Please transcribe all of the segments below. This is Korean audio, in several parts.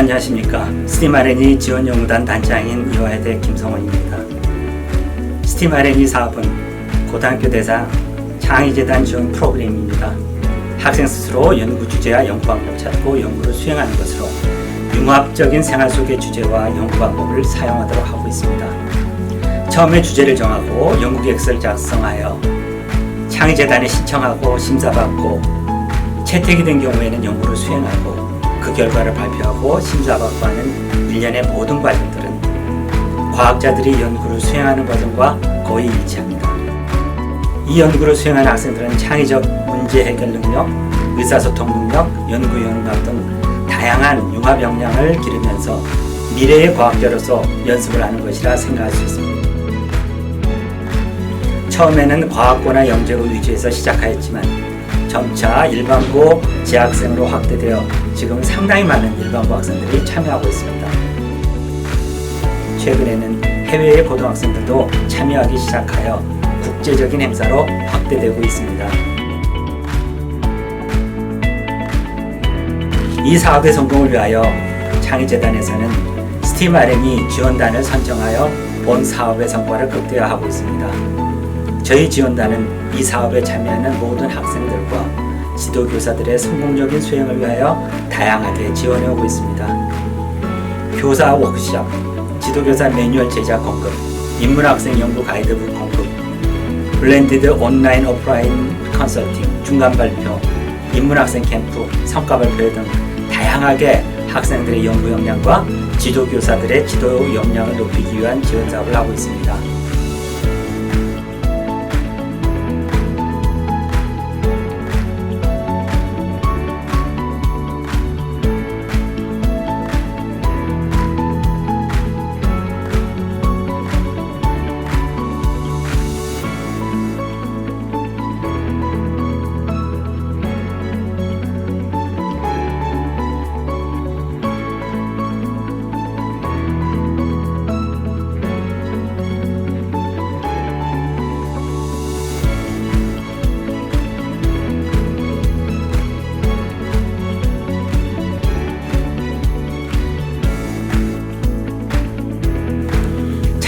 안녕하십니까. 스팀 R&D 지원 연구단 단장인 이화여대 김성원입니다. 스팀 R&D 사업은 고등학교 대상 창의재단 지원 프로그램입니다. 학생 스스로 연구 주제와 연구 방법 찾고 연구를 수행하는 것으로 융합적인 생활 속의 주제와 연구 방법을 사용하도록 하고 있습니다. 처음에 주제를 정하고 연구 계획서를 작성하여 창의재단에 신청하고 심사받고 채택이 된 경우에는 연구를 수행하고 그 결과를 발표하고 심사받고 하는 일련의 모든 과정들은 과학자들이 연구를 수행하는 과정과 거의 일치합니다. 이 연구를 수행하는 학생들은 창의적 문제 해결 능력, 의사소통 능력, 연구 영감 등 다양한 융합 역량을 기르면서 미래의 과학자로서 연습을 하는 것이라 생각할 수 있습니다. 처음에는 과학고나 영재고 위주에서 시작하였지만 점차 일반고 재학생으로 확대되어 지금 상당히 많은 일반고 학생들이 참여하고 있습니다. 최근에는 해외의 고등학생들도 참여하기 시작하여 국제적인 행사로 확대되고 있습니다. 이 사업의 성공을 위하여 창의재단에서는 스팀 RM이 지원단을 선정하여 본 사업의 성과를 극대화하고 있습니다. 저희 지원단은 이 사업에 참여하는 모든 학생들과 지도교사들의 성공적인 수행을 위하여 다양하게 지원해 오고 있습니다. 교사 워크숍, 지도교사 매뉴얼 제작 공급, 인문학생 연구 가이드북 공급, 블렌디드 온라인 오프라인 컨설팅, 중간 발표, 인문학생 캠프, 성과 발표 등 다양하게 학생들의 연구 역량과 지도교사들의 지도 역량을 높이기 위한 지원 사업을 하고 있습니다.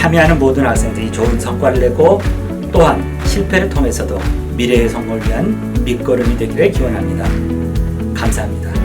참여하는 모든 학생들이 좋은 성과를 내고 또한 실패를 통해서도 미래의 성공을 위한 밑거름이 되기를 기원합니다. 감사합니다.